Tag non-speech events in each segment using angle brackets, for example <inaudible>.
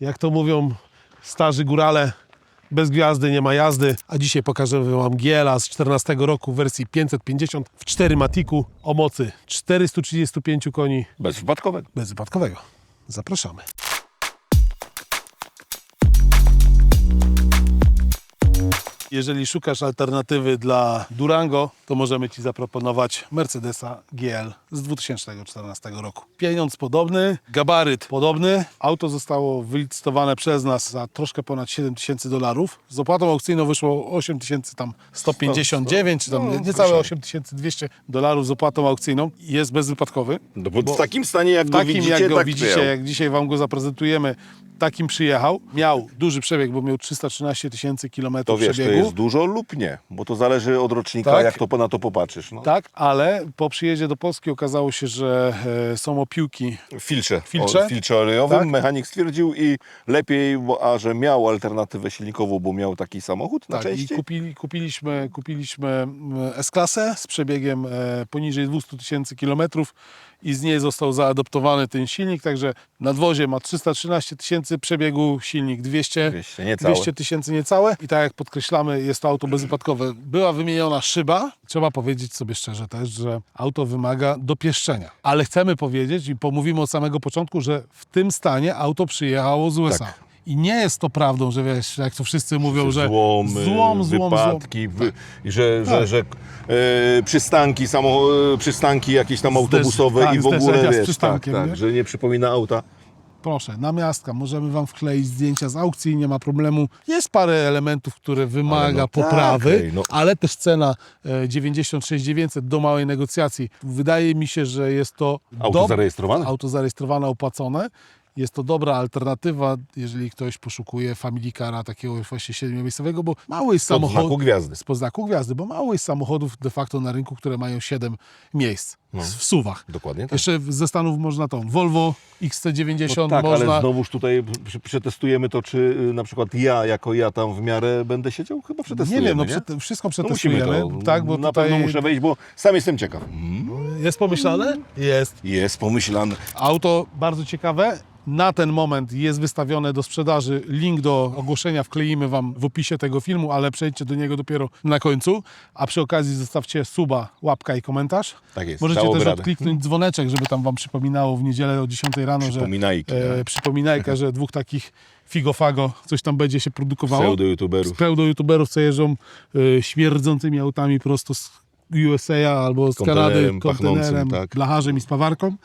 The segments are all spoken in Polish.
Jak to mówią starzy górale, bez gwiazdy nie ma jazdy. A dzisiaj pokażemy Wam Giela z 14 roku w wersji 550 w 4 matiku o mocy 435 koni Bezwypadkowego. bezwypadkowego. Zapraszamy. Jeżeli szukasz alternatywy dla Durango, to możemy Ci zaproponować Mercedesa GL z 2014 roku. Pieniądz podobny, gabaryt podobny. Auto zostało wylicytowane przez nas za troszkę ponad 7 tysięcy dolarów. Z opłatą aukcyjną wyszło 8 tysięcy tam 159, czy tam No, niecałe proszę. 8200 dolarów z opłatą aukcyjną. Jest bezwypadkowy. No bo w takim stanie, jak go Takim widzicie, jak go tak widzicie, jak dzisiaj Wam go zaprezentujemy, takim przyjechał. Miał duży przebieg, bo miał 313 tysięcy To kilometrów wiesz, to przebiegu. Jest dużo lub nie, bo to zależy od rocznika, Tak. jak to na to popatrzysz. No. Tak, ale po przyjeździe do Polski okazało się, że e, są opiłki. Filtrze, Filtrze? O, filtrze olejowym Tak. mechanik stwierdził i lepiej, bo, a że miał alternatywę silnikową, bo miał taki samochód na Tak, i części. kupili, kupiliśmy, kupiliśmy mm, S-klasę z przebiegiem e, poniżej 200 tysięcy kilometrów i z niej został zaadoptowany ten silnik, także nadwozie ma 313 tysięcy przebiegu, silnik 200 200, niecałe. 200 tysięcy niecałe i tak jak podkreślamy, jest to auto bezwypadkowe. Była wymieniona szyba. Trzeba powiedzieć sobie szczerze też, że auto wymaga dopieszczenia. Ale chcemy powiedzieć i pomówimy od samego początku, że w tym stanie auto przyjechało z USA. Tak. I nie jest to prawdą, że wiesz, jak to wszyscy mówią, że Złomy, złom, złom, złom. wypadki, wy, że, że, Tak. że e, przystanki, samo, e, przystanki jakieś tam autobusowe tak, i w ogóle wiesz, tak, tak, nie? że nie przypomina auta. Proszę, na miastka, możemy Wam wkleić zdjęcia z aukcji, nie ma problemu. Jest parę elementów, które wymaga no tak, poprawy, ej, no. ale też cena e, 96 900 do małej negocjacji. Wydaje mi się, że jest to Auto dob- zarejestrowane? auto zarejestrowane, opłacone. Jest to dobra alternatywa, jeżeli ktoś poszukuje Family Cara takiego właśnie siedmiomiejscowego, bo mało jest Od znaku samochodów gwiazdy. z poznaku gwiazdy, bo mało jest samochodów de facto na rynku, które mają 7 miejsc No. w suwach. Dokładnie tak. Jeszcze ze Stanów można tą Volvo XC90 No tak, można. ale znowuż tutaj przetestujemy to, czy y, na przykład ja, jako ja tam w miarę będę siedział? Chyba Nie przetestujemy, wiem, no nie? przete- wszystko No przetestujemy, to. tak, bo na tutaj pewno muszę wejść, bo sam jestem ciekaw. jest pomyślane? Jest. Jest pomyślane. Auto bardzo ciekawe. Na ten moment jest wystawione do sprzedaży. Link do ogłoszenia wkleimy Wam w opisie tego filmu, ale przejdźcie do niego dopiero na końcu. A przy okazji zostawcie suba, łapka i komentarz. Tak jest, Możecie dałoby też radę. odkliknąć dzwoneczek, żeby tam Wam przypominało w niedzielę o 10 rano, że Przypominajki, e, tak. przypominajka, że dwóch takich figofago coś tam będzie się produkowało. Pseudo-youtuberów. pseudo-youtuberów, co jeżdżą y, śmierdzącymi autami prosto z USA albo z Kanady, Kontenerem kontenerem, pachnącym, tak. blacharzem i spawarką.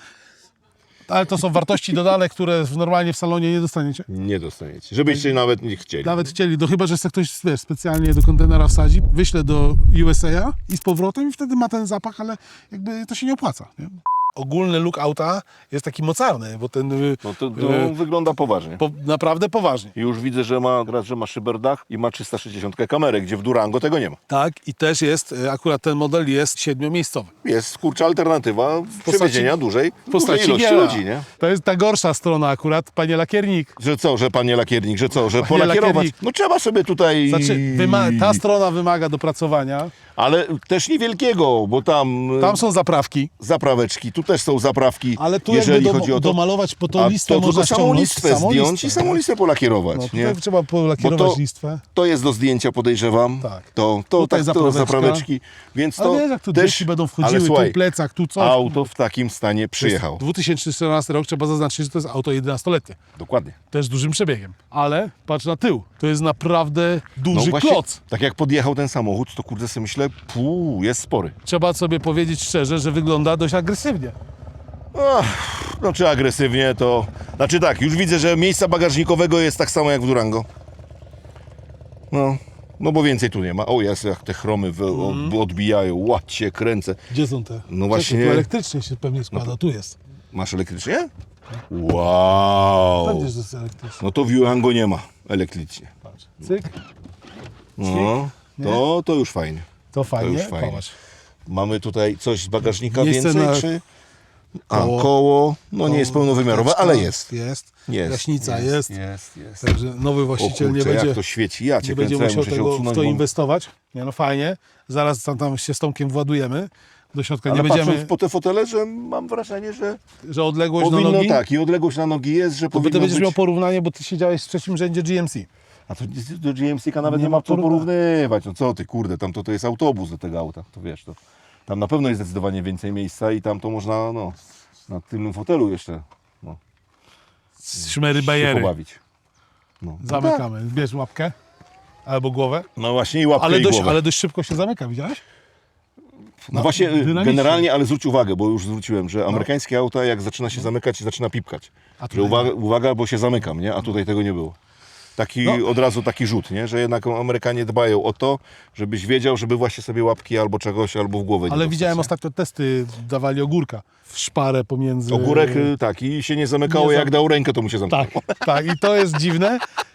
Ale to są wartości dodane, które normalnie w salonie nie dostaniecie. Nie dostaniecie. Żebyście nawet nie chcieli. Nawet chcieli, do, chyba że chce ktoś wiesz, specjalnie do kontenera wsadzi, wyśle do USA i z powrotem i wtedy ma ten zapach, ale jakby to się nie opłaca. Nie? Ogólny look auta jest taki mocarny, bo ten y, No to, to y, wygląda poważnie. po, naprawdę poważnie. I Już widzę, że ma, raz, że ma szyberdach i ma 360 kamerę, gdzie w Durango tego nie ma. Tak, i też jest, y, akurat ten model jest siedmiomiejscowy. Jest, kurczę, alternatywa przewiezienia dużej, w postaci dużej ilości ludzi, nie? To jest ta gorsza strona akurat, panie lakiernik. Że co, że panie lakiernik, że co, że polakierować? No trzeba sobie tutaj... Znaczy, ta strona wymaga dopracowania. Ale też niewielkiego, bo tam, Tam są zaprawki, zapraweczki, tu też są zaprawki, ale tu jeżeli jakby chodzi o do, to. domalować po tą A listwę to można tylko samą ściągnąć listwę samą zdjąć listwę, i samą nie? listwę polakierować, No, nie? tutaj trzeba polakierować Bo to- listwę. To jest do zdjęcia, podejrzewam. Tak. To, to, Tutaj tak, to zapraweczka. zapraweczki. Więc to Ale wiesz, jak tu też, dzieci będą ale wchodziły, słuchaj, tu plecak, tu coś. Auto w takim stanie przyjechał. 2014 rok, trzeba zaznaczyć, że to jest auto 11-letnie. Dokładnie. Też dużym przebiegiem. Ale patrz na tył, to jest naprawdę duży No kloc. tak jak podjechał ten samochód, to kurde sobie myślę, puu, jest spory. Trzeba sobie powiedzieć szczerze, że wygląda dość agresywnie. Ach, no czy agresywnie, to... Znaczy tak, już widzę, że miejsca bagażnikowego jest tak samo jak w Durango. No, no bo więcej tu nie ma. O, jest jak te chromy wy, Mhm. odbijają, łacie, kręcę. Gdzie są te? No właśnie- No Tu elektrycznie się pewnie składa, tu jest. Masz elektrycznie? Wow! Pewnie, że jest elektrycznie. No to w Durango nie ma elektrycznie. Patrz. Cyk. No, to, to już fajnie. To fajnie. już fajnie. Popatrz. Mamy tutaj coś z bagażnika Miejsce więcej, na- czy... A, Koło. koło, no nie jest pełnowymiarowe, ale jest. Jest. Jest. Gaśnica jest. Jest, jest. Także nowy O właściciel kurczę, nie będzie, jak to świeci. Ja cię nie będzie musiał tego, w to bo... inwestować. Nie no fajnie. Zaraz tam, tam się z Tomkiem władujemy. do środka. Ale nie będziemy, po te fotele, że mam wrażenie, że że odległość powinno na nogi. tak i odległość na nogi jest, że powinno ty będziesz być... miał porównanie, bo ty siedziałeś w trzecim rzędzie GMC. A to do GMC-ka nawet Nie nie, ma co porównywać. No co ty, kurde, tam to, to jest autobus do tego auta, to wiesz, to tam na pewno jest zdecydowanie więcej miejsca i tam to można, no, na tylnym fotelu jeszcze no, Szmery się bajery. pobawić. No, no tak. Zamykamy. Bierz łapkę albo głowę. No właśnie i łapkę Ale i dość, głowę. ale dość szybko się zamyka, widziałeś? No właśnie, y, dynamicznie. generalnie, ale zwróć uwagę, bo już zwróciłem, że amerykańskie auta jak zaczyna się zamykać, zaczyna pipkać. A tutaj Że uwaga, uwaga, bo się zamykam, nie? A tutaj tego nie było. Taki No. od razu taki rzut, nie? Że jednak Amerykanie dbają o to, żebyś wiedział, żeby właśnie sobie łapki albo czegoś, albo w głowę nie Ale dostać, widziałem nie? ostatnio testy, dawali ogórka w szparę pomiędzy... Ogórek y, tak i się nie zamykało, Nie jak zam- dał rękę, to mu się zamknęło. Tak, tak. I to jest dziwne. <laughs>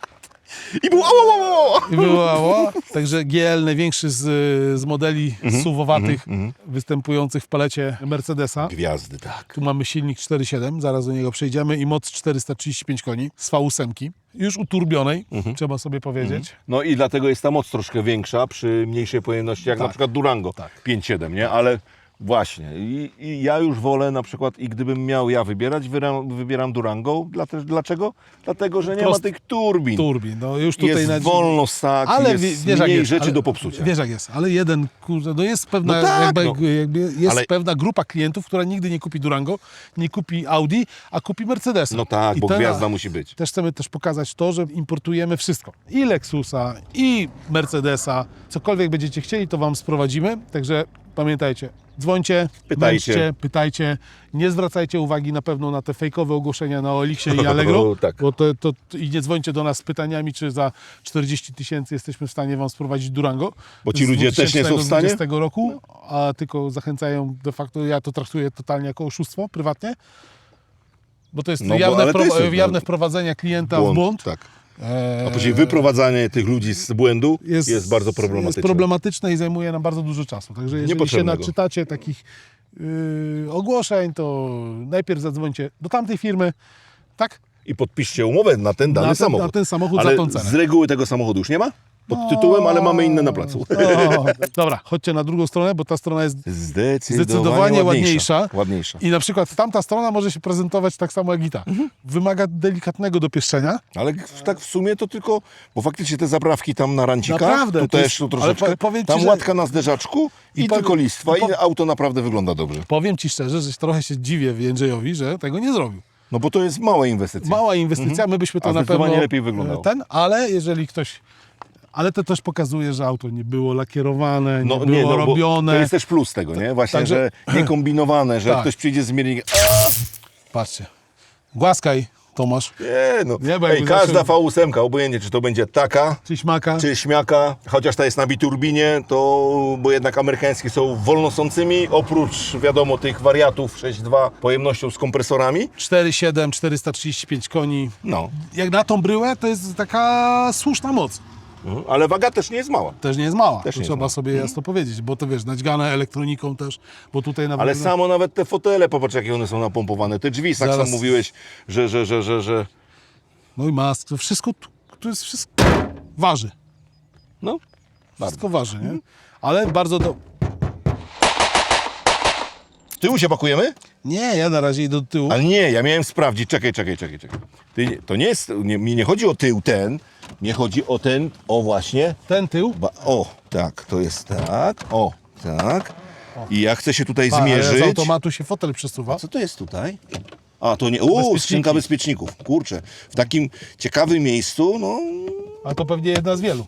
I był ało, ało, ało. I wywołało. Także GL największy z, z modeli Mhm, suwowatych występujących w palecie Mercedesa. Gwiazdy, tak. Tu mamy silnik 4.7, zaraz do niego przejdziemy i moc 435 koni z V8, już uturbionej, Mhm. trzeba sobie powiedzieć. No i dlatego jest ta moc troszkę większa przy mniejszej pojemności, jak Tak. na przykład Durango Tak. 5.7, nie? Ale właśnie, I, i ja już wolę na przykład, i gdybym miał ja wybierać, wybieram, wybieram Durango. Dla- Dlaczego? Dlatego, że nie Prost- ma tych turbin. Turbin, no już tutaj jest na... wolno Ale jest wie- wiesz mniej jest, rzeczy ale, do popsucia. Wiesz jak jest, ale jeden, kurde, no jest pewna, No tak, jakby, no. jakby jest Ale- pewna grupa klientów, która nigdy nie kupi Durango, nie kupi Audi, a kupi Mercedesa. No tak, I bo te- gwiazda musi być. Też chcemy też pokazać to, że importujemy wszystko. I Lexusa, i Mercedesa. Cokolwiek będziecie chcieli, to Wam sprowadzimy. Także pamiętajcie, dzwońcie, Pytajcie. męczcie, pytajcie. Nie zwracajcie uwagi na pewno na te fejkowe ogłoszenia na Oliksie i <laughs> Allegro. Tak. Bo to, to, I nie dzwońcie do nas z pytaniami, czy za 40 tysięcy jesteśmy w stanie Wam sprowadzić Durango. Bo ci Z ludzie też nie są w stanie? 2020 roku, a tylko zachęcają de facto, ja to traktuję totalnie jako oszustwo prywatnie. Bo to jest No bo- jawne, wpro- jest- jawne wprowadzenie klienta w błąd. Tak. Eee, A później wyprowadzanie tych ludzi z błędu jest, bardzo problematyczne. Jest problematyczne i zajmuje nam bardzo dużo czasu. Także jeżeli się naczytacie takich yy, ogłoszeń, to najpierw zadzwońcie do tamtej firmy, tak? I podpiszcie umowę na ten dany Na ten- samochód. na ten samochód ale za tą cenę. z reguły tego samochodu już nie ma? Pod tytułem, ale mamy inne na placu. O, dobra, chodźcie na drugą stronę, bo ta strona jest Zdecydowanie, zdecydowanie ładniejsza. ładniejsza. ładniejsza. I na przykład tamta strona może się prezentować tak samo jak i ta. Mhm. Wymaga delikatnego dopieszczenia. Ale w- tak w sumie to tylko, bo faktycznie te zaprawki tam na rancikach, Naprawdę, tu to też jest- tu ale troszeczkę, po- powiem ci, tam że- łatka na zderzaczku i, I tylko listwa i po- auto naprawdę wygląda dobrze. Powiem Ci szczerze, że trochę się dziwię Jędrzejowi, że tego nie zrobił. No bo to jest mała inwestycja. Mała inwestycja, my byśmy to. A na pewno lepiej wyglądało. ten, ale jeżeli ktoś ale to też pokazuje, że auto nie było lakierowane, nie było no, bo robione. To jest też plus tego, nie? Właśnie, Także- że nie kombinowane, że Tak. ktoś przyjdzie z miernikiem. Patrzcie. Głaskaj, Tomasz. Nie, no. Nie, Ej, każda zaczął- V8, obojętnie czy to będzie taka, Czy śmaka? czy śmiaka, chociaż ta jest na biturbinie, to, bo jednak amerykańskie są wolnosącymi, oprócz wiadomo tych wariatów 6.2 pojemnością z kompresorami. 4,7, 435 koni. No, Jak na tą bryłę, to jest taka słuszna moc. Mhm. ale waga też nie jest mała. Też nie jest mała. Też to nie jest trzeba mała. sobie jasno powiedzieć, bo to wiesz, naćgane elektroniką też, bo tutaj nawet... Ale samo nawet te fotele, popatrz jakie one są napompowane, te drzwi, tak Zaraz. sam mówiłeś, że, że, że, że, że, No i mask, to wszystko, tu- to jest wszystko waży. no, Wszystko waży, nie? Ale bardzo do... z tyłu się pakujemy? Nie, ja na razie idę do tyłu. Ale nie, ja miałem sprawdzić, czekaj, czekaj, czekaj, czekaj. Ty, to nie jest, nie, mi nie chodzi o tył ten, mnie chodzi o ten, o właśnie, Ten tył. ba, o, tak, to jest tak, o, tak. I ja chcę się tutaj Pa, ale zmierzyć. Z automatu się fotel przesuwa. Co to jest tutaj? A, to nie, o, Bezpieczniki. skrzynka bezpieczników, kurczę. W takim ciekawym miejscu, no, A to pewnie jedna z wielu.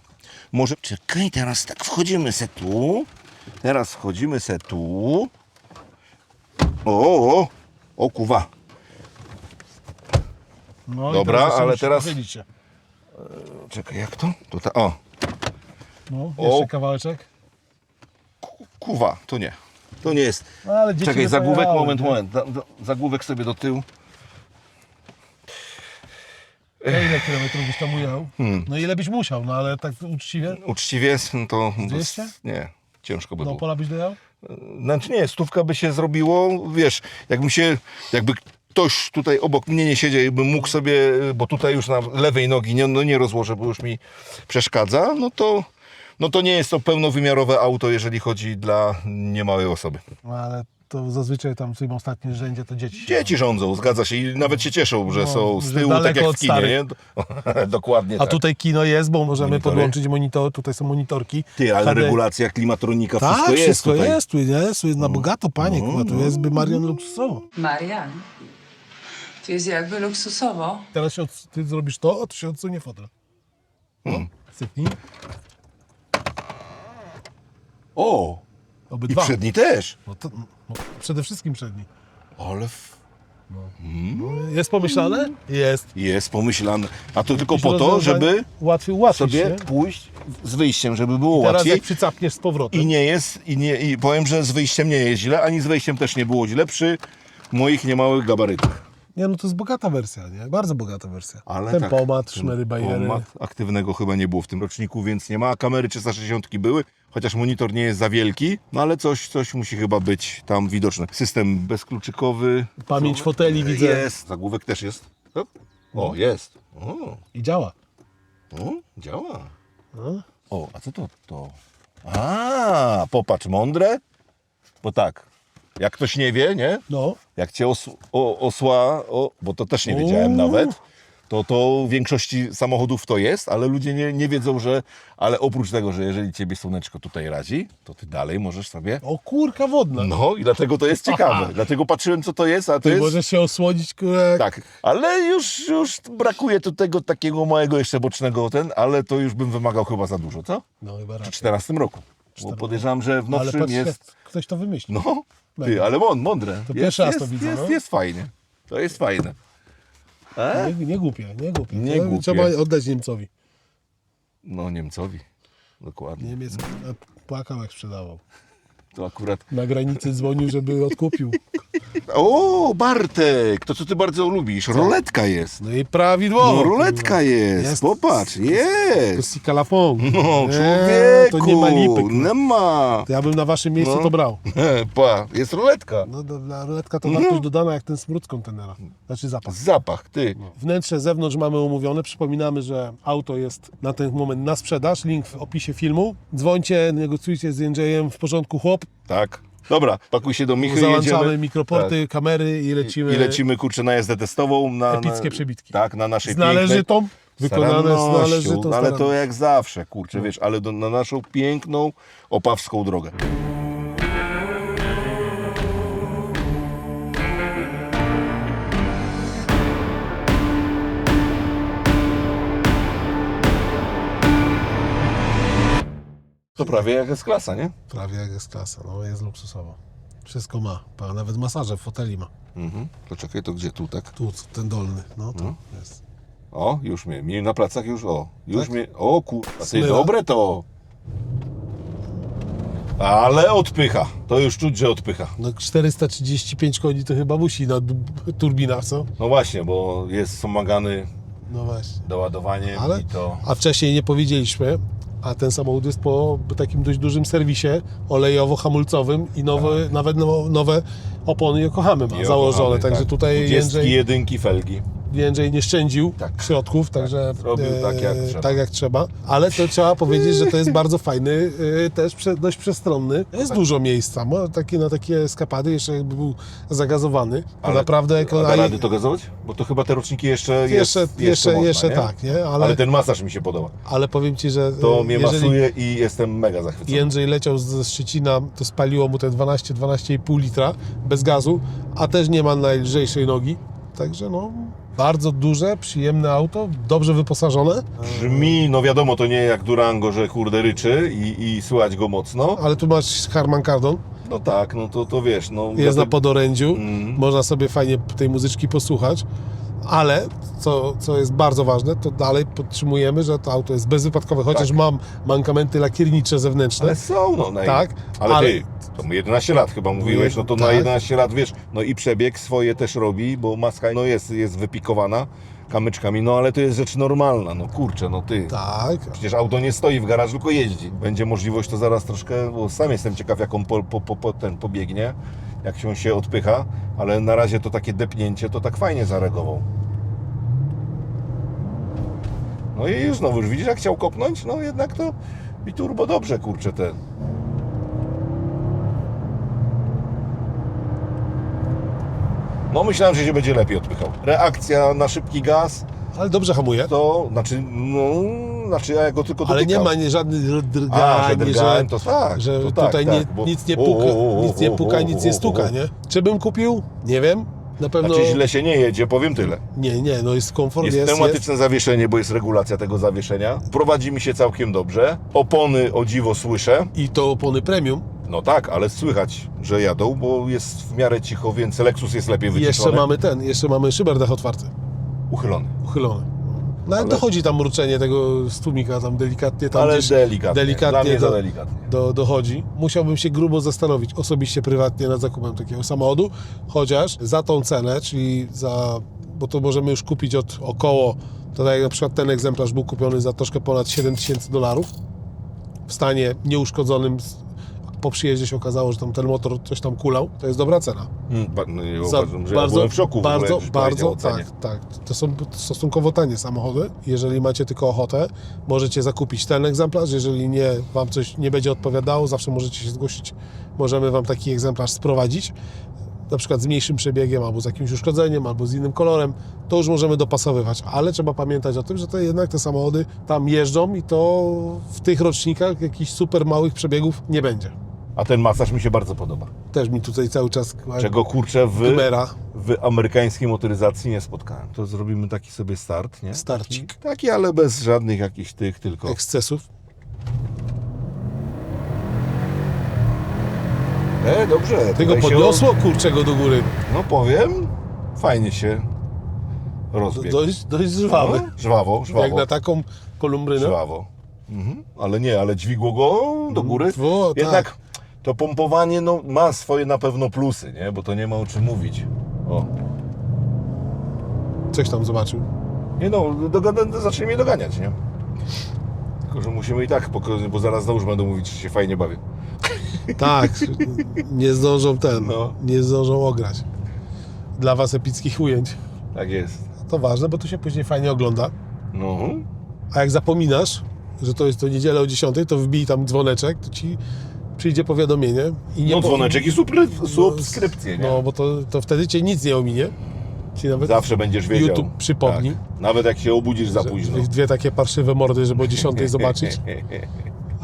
może... Czekaj, teraz tak, wchodzimy se tu, teraz wchodzimy se tu. O, o, o, kuwa. No i Dobra, teraz ale teraz-. Czekaj, jak to? Tutaj, o, No, O. jeszcze kawałeczek. kuwa, to nie. To nie jest. No, ale dzieci Czekaj, by zagłówek, moment, nie? moment. Za, za, zagłówek sobie do tyłu. A Ile kilometrów byś tam ujechał? Hmm. No ile byś musiał, no ale tak uczciwie. Uczciwie no to... 200? Nie, ciężko by Do było. pola byś dojechał? Znaczy nie, stówka by się zrobiło, wiesz, jakbym się, jakby ktoś tutaj obok mnie nie siedział i bym mógł sobie, bo tutaj już na lewej nogi nie, no nie rozłożę, bo już mi przeszkadza, no to no to nie jest to pełnowymiarowe auto, jeżeli chodzi dla niemałej osoby. No, ale to zazwyczaj tam w tym ostatnim rzędzie to dzieci. Dzieci rządzą, zgadza się i nawet się cieszą, że No, są z tyłu, tak jak od w kinie, starych. nie? <laughs> Dokładnie A tak. tutaj kino jest, bo możemy Monitory. podłączyć monitor, tutaj są monitorki. Ty, ale HD. regulacja, klimatronika, Tak, wszystko jest wszystko tutaj. jest, tu jest, tu jest na bogato, panie, kurwa, tu jest by Marian luksusowo. Marian, tu jest jakby luksusowo. Teraz się, od- ty zrobisz to, a to się odsunie fotel. No, Hmm. sypnij. O, i Obydwa. przedni też. No to, no, przede wszystkim przedni. Ale f- Jest pomyślane? Jest. jest pomyślane. A to tylko po to, żeby Łatwiej ułatwić sobie się. pójść z wyjściem, żeby było Teraz łatwiej. jak przycapniesz z powrotem. I nie jest, i, nie, i powiem, że z wyjściem nie jest źle, ani z wejściem też nie było źle przy moich niemałych gabarytach. Nie, no to jest bogata wersja, nie? Bardzo bogata wersja. Ale Ten tak, szmery, bajery. Pomad aktywnego chyba nie było w tym roczniku, więc nie ma. Kamery 360 były, chociaż monitor nie jest za wielki, no ale coś, coś musi chyba być tam widoczne. System bezkluczykowy. Pamięć foteli widzę. Jest. Zagłówek też jest. O, o jest. O, I działa. o, działa. No. O, a co to? to? A, popatrz, mądre. Bo tak, jak ktoś nie wie, nie? No, Jak cię os, o, osła, o, bo to też nie wiedziałem nawet, to to w większości samochodów to jest, ale ludzie nie, nie wiedzą, że, ale oprócz tego, że jeżeli ciebie słoneczko tutaj razi, to ty dalej możesz sobie, o kurka wodna. no i dlatego to jest ciekawe, <laughs> dlatego patrzyłem co to jest, a to Ty jest, możesz się osłonić, kurek. tak, ale już, już brakuje tu tego takiego małego jeszcze bocznego ten, ale to już bym wymagał chyba za dużo, co? No chyba W raczej. 14 roku, bo podejrzewam, że w Ale nowszym patrz, jest, ktoś to wymyślił. no, ty, ale on, mądre. To jest, pierwszy raz jest, to widzę, Jest, no. jest fajnie, to jest fajne. E? Nie, nie głupie, nie głupie. Nie To głupie. Trzeba oddać Niemcowi. No Niemcowi, dokładnie. Niemiec płakał jak sprzedawał. To akurat... Na granicy dzwonił, żeby odkupił. O, Bartek, to co ty bardzo lubisz, ruletka jest. No i prawidłowo. No ruletka jest, Jest. popatrz, To jest. jest kalafon. No człowieku, To nie ma lipy. nie ma. To ja bym na waszym miejscu No. to brał. <laughs> Pa, jest ruletka. No do- dla ruletka to wartość dodana jak ten smród z kontenera. Znaczy zapach. Zapach, ty. Wnętrze, zewnątrz mamy umówione. Przypominamy, że auto jest na ten moment na sprzedaż. Link w opisie filmu. Dzwońcie, negocjujcie z Jędrzejem w porządku chłop. Tak. Dobra, pakuj się do Michy, Załączamy jedziemy. mikroporty, kamery i Tak. lecimy. I lecimy, kurczę, na jazdę testową. Na, Epickie przebitki. Tak, na naszej Z należytą, pięknej... wykonane z należytą Ale to jak zawsze, kurczę, wiesz, ale do, na naszą piękną, opawską drogę. To prawie jak jest klasa, nie? Prawie jak jest klasa, no jest luksusowo. Wszystko ma, pa, nawet masaże w foteli ma. Mhm. To czekaj, to gdzie tu, tak? Tu, ten dolny, no to Mhm. jest. O, już mnie, mnie na placach już, o, już Tak? mnie, o kurwa, ty Smyra. dobre to. Ale odpycha, to już czuć, że odpycha. No 435 koni to chyba musi na d- turbinach, co? No właśnie, bo jest wspomagany No właśnie. doładowaniem Ale, i to... a wcześniej nie powiedzieliśmy, a ten samochód jest po takim dość dużym serwisie olejowo-hamulcowym i nowe, Tak. nawet no, nowe opony Yokohamy ma założone, także tak. tutaj 20 Jędrzej, jedynki felgi. Jędrzej nie szczędził Tak. środków, także zrobił tak, jak trzeba. tak jak trzeba. Ale to trzeba powiedzieć, że to jest bardzo fajny, e, też prze, dość przestronny. Jest dużo miejsca, mo- takie, na takie eskapady, jeszcze jakby był zagazowany. To naprawdę... A da rady to gazować? Bo to chyba te roczniki jeszcze Jeszcze, jest, jeszcze, można, jeszcze nie? tak, nie? Ale... Ale, ten masaż mi się podoba. ale powiem Ci, że To e, mnie jeżeli masuje i jestem mega zachwycony. Jędrzej leciał ze Szczecina, to spaliło mu te 12-12,5 litra bez gazu, a też nie ma najlżejszej nogi. Także no, bardzo duże, przyjemne auto, dobrze wyposażone, Brzmi, no wiadomo, to nie jak Durango, że kurde ryczy i, i słychać go mocno. ale tu masz Harman Kardon, No tak, no to, to wiesz, no... jest na dlatego- podorędziu, Mm. można sobie fajnie tej muzyczki posłuchać, ale co, co jest bardzo ważne, to dalej podtrzymujemy, że to auto jest bezwypadkowe, chociaż Tak. mam mankamenty lakiernicze zewnętrzne. Ale są, no. i- Tak, ale, ale- ty, to mu 11 lat chyba mówiłeś, no to na Tak. 11 lat, wiesz, no i przebieg swoje też robi, bo maska no jest, jest wypikowana kamyczkami, no ale to jest rzecz normalna, no kurczę, no ty. Tak, Przecież auto nie stoi w garażu, tylko jeździ. Będzie możliwość to zaraz troszkę, bo sam jestem ciekaw, jak on po, po, po, ten pobiegnie, jak się się odpycha, ale na razie to takie depnięcie to tak fajnie zareagował. No i już znowu, już widzisz, jak chciał kopnąć, no jednak to I turbo dobrze, kurczę, ten. No myślałem, że się będzie lepiej odpychał. Reakcja na szybki gaz, Ale dobrze hamuje. to znaczy, no, znaczy ja go tylko Ale nie dotykam. ma nie żadnych A, że drgałem, to tak, że to tak, tutaj tak, nie, bo- nic nie puka, nic nie puka, nic nie stuka, nie? Czy bym kupił? Nie wiem. Na pewno... Znaczy źle się nie jedzie, powiem tyle. Nie, nie, no jest komfort, Jest, jest, jest, pneumatyczne zawieszenie, bo jest regulacja tego zawieszenia. Prowadzi mi się całkiem dobrze. Opony o dziwo słyszę. I to opony premium. No tak, ale słychać, że jadą, bo jest w miarę cicho, więc Lexus jest lepiej wyciszony. jeszcze mamy ten, jeszcze mamy szyberdach otwarty, Uchylony. uchylony. No ale Ale- dochodzi tam mruczenie tego z tłumika tam delikatnie, tam ale gdzieś delikatnie. delikatnie Dla mnie do- za delikatnie. do, dochodzi. Musiałbym się grubo zastanowić osobiście, prywatnie nad zakupem takiego samochodu, chociaż za tą cenę, czyli za, bo to możemy już kupić od około, to tak jak na przykład ten egzemplarz był kupiony za troszkę ponad 7 tysięcy dolarów w stanie nieuszkodzonym. z- Po przyjeździe się okazało, że tam ten motor coś tam kulał. To jest dobra cena. Mm, ba- no, ja Za uważam, że ja byłem w szoku w ogóle, bardzo, już bardzo, tak, tak. To są stosunkowo tanie samochody. Jeżeli macie tylko ochotę, możecie zakupić ten egzemplarz. Jeżeli nie, wam coś nie będzie odpowiadało, zawsze możecie się zgłosić. Możemy wam taki egzemplarz sprowadzić. Na przykład z mniejszym przebiegiem, albo z jakimś uszkodzeniem, albo z innym kolorem, to już możemy dopasowywać, ale trzeba pamiętać o tym, że to jednak te samochody tam jeżdżą i to w tych rocznikach jakichś super małych przebiegów nie będzie. A ten masaż mi się bardzo podoba. Też mi tutaj cały czas Czego kurczę w, w amerykańskiej motoryzacji nie spotkałem. To zrobimy taki sobie start, nie? Starcik. Taki, taki ale bez żadnych jakichś tych, tylko... ekscesów. E, dobrze. Tego tutaj się- podniosło kurczego do góry. No powiem, fajnie się rozbiegł. Dość, dość żwawy. No, żwawo, żwawo. Jak na taką kolumbrynę. Żwawo. Mhm. Ale nie, ale dźwigło go do góry. O, tak. To pompowanie no, ma swoje na pewno plusy, nie? Bo to nie ma o czym mówić. O. Coś tam zobaczył. Nie no, dogada, zacznie mnie doganiać, nie? Tylko, że musimy i tak, bo zaraz znowu będą mówić, że się fajnie bawię. Tak, <laughs> nie zdążą ten, No. nie zdążą ograć. Dla was epickich ujęć. Tak jest. To ważne, bo tu się później fajnie ogląda. No. A jak zapominasz, że to jest to niedzielę o 10, to wbij tam dzwoneczek, to ci przyjdzie powiadomienie. I No po- dzwoneczek i subskry- subskrypcje, nie? No, bo to, to wtedy cię nic nie ominie. Ci nawet Zawsze będziesz wiedział. YouTube przypomni. Tak. Nawet jak się obudzisz za że- późno. Dwie takie parszywe mordy, żeby o 10 <laughs> zobaczyć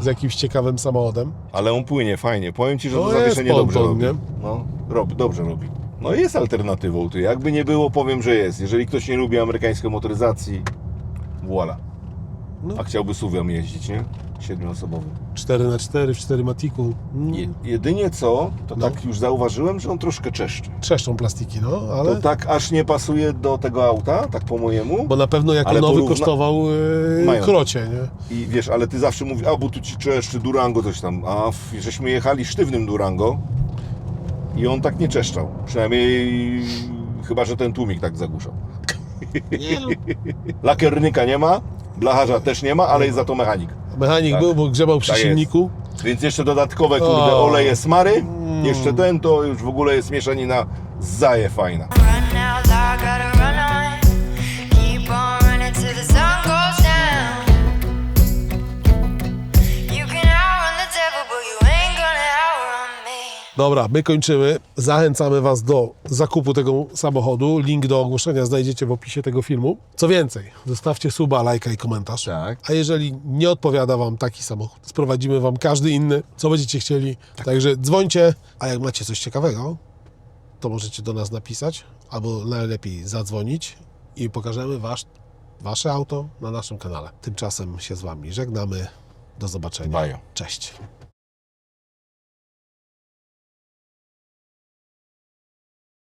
z jakimś ciekawym samochodem. Ale on płynie fajnie. Powiem Ci, że No to jest zawieszenie dobrze ponton, robi. nie? No, rob, dobrze robi. No i jest alternatywą. Ty. Jakby nie było, powiem, że jest. Jeżeli ktoś nie lubi amerykańskiej motoryzacji, voila. No. A chciałby suwią jeździć, nie? Siedmioosobowym. 4 na 4 w 4 matiku. Mm. Je, jedynie co, to No. tak już zauważyłem, że on troszkę czeszczy. Trzeszczą plastiki, no, To ale... tak aż nie pasuje do tego auta, tak po mojemu. Bo na pewno jako Ale nowy porówna- kosztował yy, Mając. krocie, nie? I wiesz, ale ty zawsze mówisz, a bo tu ci czeszczy Durango coś tam. A w, żeśmy jechali sztywnym Durango i on tak nie czeszczał. Przynajmniej chyba, że ten tłumik tak zagłuszał. Nie, no. <laughs> Lakiernika nie ma, blacharza też nie ma, ale jest za to mechanik. Mechanik Tak. był, bo grzebał przy Tak jest. silniku. Więc jeszcze dodatkowe, kurde, O. oleje smary. Jeszcze ten to już w ogóle jest mieszanina zaje fajna. Run now, I gotta Dobra, my kończymy. Zachęcamy Was do zakupu tego samochodu. Link do ogłoszenia znajdziecie w opisie tego filmu. Co więcej, zostawcie suba, lajka i komentarz. Tak. A jeżeli nie odpowiada Wam taki samochód, sprowadzimy Wam każdy inny, co będziecie chcieli. Także dzwońcie, a jak macie coś ciekawego, to możecie do nas napisać, albo najlepiej zadzwonić i pokażemy wasz, Wasze auto na naszym kanale. Tymczasem się z Wami żegnamy. Do zobaczenia. Bajo. Cześć.